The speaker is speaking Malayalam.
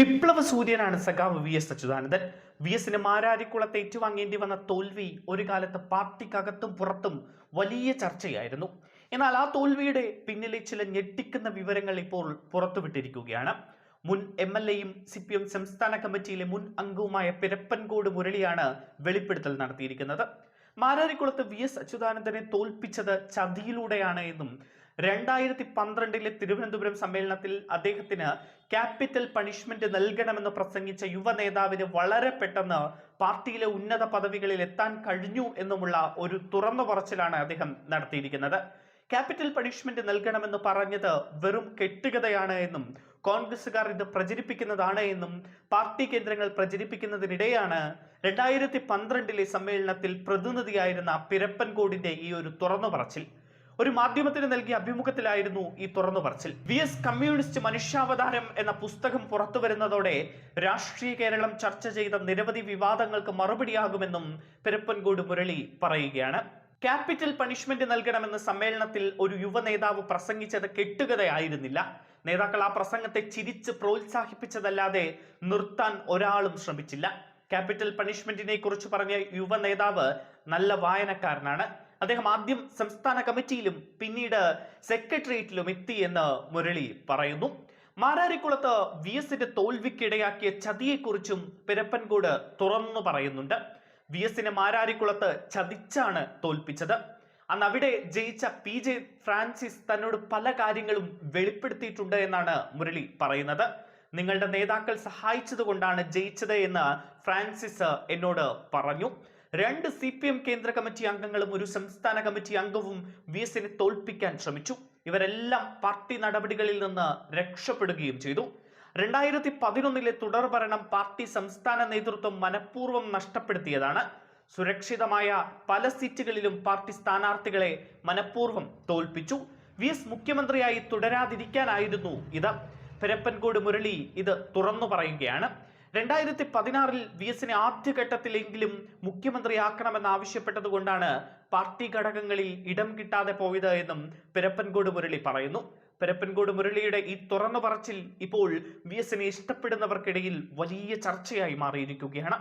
വിപ്ലവ സൂര്യനാണ് സഖാവ് വി എസ് അച്യുതാനന്ദൻ വി എസിന് മാരാരിക്കുളത്ത് ഏറ്റുവാങ്ങേണ്ടി വന്ന തോൽവി ഒരു കാലത്ത് പാർട്ടിക്കകത്തും പുറത്തും വലിയ ചർച്ചയായിരുന്നു. എന്നാൽ ആ തോൽവിയുടെ പിന്നിലെ ചില ഞെട്ടിക്കുന്ന വിവരങ്ങൾ ഇപ്പോൾ പുറത്തുവിട്ടിരിക്കുകയാണ്. മുൻ എം എൽ എയും സി പി എം സംസ്ഥാന കമ്മിറ്റിയിലെ മുൻ അംഗവുമായ പിരപ്പൻകോട് മുരളിയാണ് വെളിപ്പെടുത്തൽ നടത്തിയിരിക്കുന്നത്. മാരാരിക്കുളത്ത് വി എസ് അച്യുതാനന്ദനെ തോൽപ്പിച്ചത് ചതിയിലൂടെയാണ് എന്നും രണ്ടായിരത്തി പന്ത്രണ്ടിലെ തിരുവനന്തപുരം സമ്മേളനത്തിൽ അദ്ദേഹത്തിന് ക്യാപിറ്റൽ പണിഷ്മെന്റ് നൽകണമെന്ന് പ്രസംഗിച്ച യുവ നേതാവിന് വളരെ പെട്ടെന്ന് പാർട്ടിയിലെ ഉന്നത പദവികളിൽ എത്താൻ കഴിഞ്ഞു എന്നുമുള്ള ഒരു തുറന്നു പറച്ചിലാണ് അദ്ദേഹം നടത്തിയിരിക്കുന്നത്. ക്യാപിറ്റൽ പണിഷ്മെന്റ് നൽകണമെന്ന് പറഞ്ഞത് വെറും കെട്ടുകഥയാണ് എന്നും കോൺഗ്രസുകാർ ഇത് പ്രചരിപ്പിക്കുന്നതാണ് എന്നും പാർട്ടി കേന്ദ്രങ്ങൾ പ്രചരിപ്പിക്കുന്നതിനിടെയാണ് രണ്ടായിരത്തി പന്ത്രണ്ടിലെ സമ്മേളനത്തിൽ പ്രതിനിധിയായിരുന്ന പിരപ്പൻകോടിന്റെ ഈ ഒരു തുറന്നു പറച്ചിൽ. ഒരു മാധ്യമത്തിന് നൽകിയ അഭിമുഖത്തിലായിരുന്നു ഈ തുറന്നു പറച്ചിൽ. വി എസ് കമ്മ്യൂണിസ്റ്റ് മനുഷ്യാവതാരം എന്ന പുസ്തകം പുറത്തു വരുന്നതോടെ രാഷ്ട്രീയ കേരളം ചർച്ച ചെയ്ത നിരവധി വിവാദങ്ങൾക്ക് മറുപടിയാകുമെന്നും പിരപ്പൻകോട് മുരളി പറയുകയാണ്. ക്യാപിറ്റൽ പണിഷ്മെന്റ് നൽകണമെന്ന് സമ്മേളനത്തിൽ ഒരു യുവ നേതാവ് പ്രസംഗിച്ചത് കെട്ടുകഥയായിരുന്നില്ല. നേതാക്കൾ ആ പ്രസംഗത്തെ ചിരിച്ച് പ്രോത്സാഹിപ്പിച്ചതല്ലാതെ നിർത്താൻ ഒരാളും ശ്രമിച്ചില്ല. ക്യാപിറ്റൽ പണിഷ്മെന്റിനെ കുറിച്ച് പറഞ്ഞ യുവ നേതാവ് നല്ല വായനക്കാരനാണ്. അദ്ദേഹം ആദ്യം സംസ്ഥാന കമ്മിറ്റിയിലും പിന്നീട് സെക്രട്ടേറിയറ്റിലും എത്തി എന്ന് മുരളി പറയുന്നു. മാരാരിക്കുളത്ത് വി എസിന്റെ തോൽവിക്കിടയാക്കിയ ചതിയെക്കുറിച്ചും പിരപ്പൻകൂട് തുറന്നു പറയുന്നുണ്ട്. വി എസിനെ മാരാരിക്കുളത്ത് ചതിച്ചാണ് തോൽപ്പിച്ചത്. അന്ന് അവിടെ ജയിച്ച പി ജെ ഫ്രാൻസിസ് തന്നോട് പല കാര്യങ്ങളും വെളിപ്പെടുത്തിയിട്ടുണ്ട് എന്നാണ് മുരളി പറയുന്നത്. നിങ്ങളുടെ നേതാക്കൾ സഹായിച്ചത് കൊണ്ടാണ് ജയിച്ചത് എന്ന് ഫ്രാൻസിസ് എന്നോട് പറഞ്ഞു. രണ്ട് സി പി എം കേന്ദ്ര കമ്മിറ്റി അംഗങ്ങളും ഒരു സംസ്ഥാന കമ്മിറ്റി അംഗവും വി എസിനെ തോൽപ്പിക്കാൻ ശ്രമിച്ചു. ഇവരെല്ലാം പാർട്ടി നടപടികളിൽ നിന്ന് രക്ഷപ്പെടുകയും ചെയ്തു. രണ്ടായിരത്തി പതിനൊന്നിലെ തുടർ ഭരണം പാർട്ടി സംസ്ഥാന നേതൃത്വം മനഃപൂർവം നഷ്ടപ്പെടുത്തിയതാണ്. സുരക്ഷിതമായ പല സീറ്റുകളിലും പാർട്ടി സ്ഥാനാർത്ഥികളെ മനഃപൂർവം തോൽപ്പിച്ചു. വി എസ് മുഖ്യമന്ത്രിയായി തുടരാതിരിക്കാനായിരുന്നു ഇത്. പെരപ്പൻകോട് മുരളി ഇത് തുറന്നു പറയുകയാണ്. രണ്ടായിരത്തി പതിനാറിൽ വി എസിനെ ആദ്യഘട്ടത്തിലെങ്കിലും മുഖ്യമന്ത്രിയാക്കണമെന്ന് ആവശ്യപ്പെട്ടതുകൊണ്ടാണ് പാർട്ടി ഘടകങ്ങളിൽ ഇടം കിട്ടാതെ പോയത് എന്നും പെരപ്പൻകോട് മുരളി പറയുന്നു. പെരപ്പൻകോട് മുരളിയുടെ ഈ തുറന്നു പറച്ചിൽ ഇപ്പോൾ വി എസിനെ ഇഷ്ടപ്പെടുന്നവർക്കിടയിൽ വലിയ ചർച്ചയായി മാറിയിരിക്കുകയാണ്.